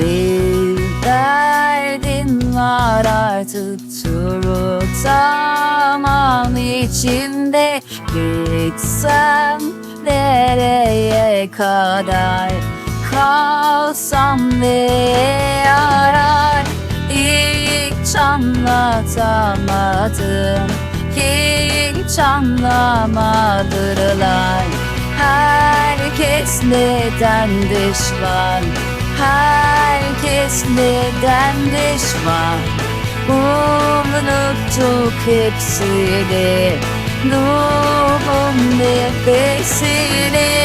Bir derdin var artık tutamam içinde. Gitsem nereye kadar Kalsam neye yarar Hiç anlatamadım Hiç anlamadırlar Herkes neden düşman Herkes neden düşman? Unuttuk hepsini Ruhum nefesini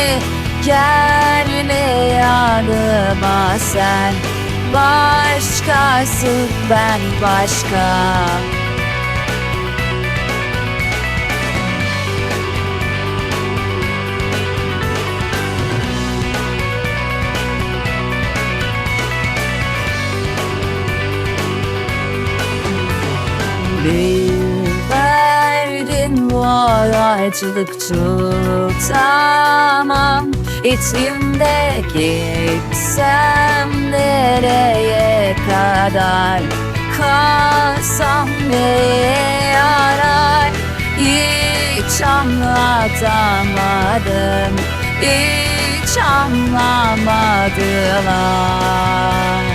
Gelme yanıma sen. Başkasın ben başka Bir derdin var artık tutamam. İçimde gitsem nereye kadar Kalsam neye yarar? Hiç anlatamadım Hiç anlamadılar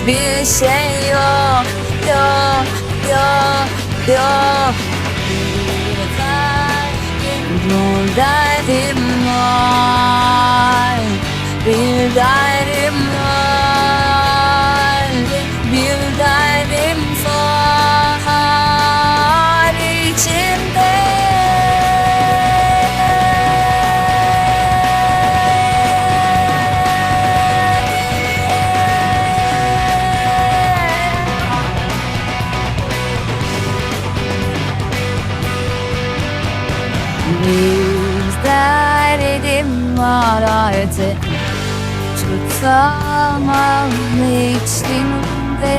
Hiçbir şey yok. Yok yok yok. Bir derdim var. Bir derdim Gözlerim araydı Tutamam içimde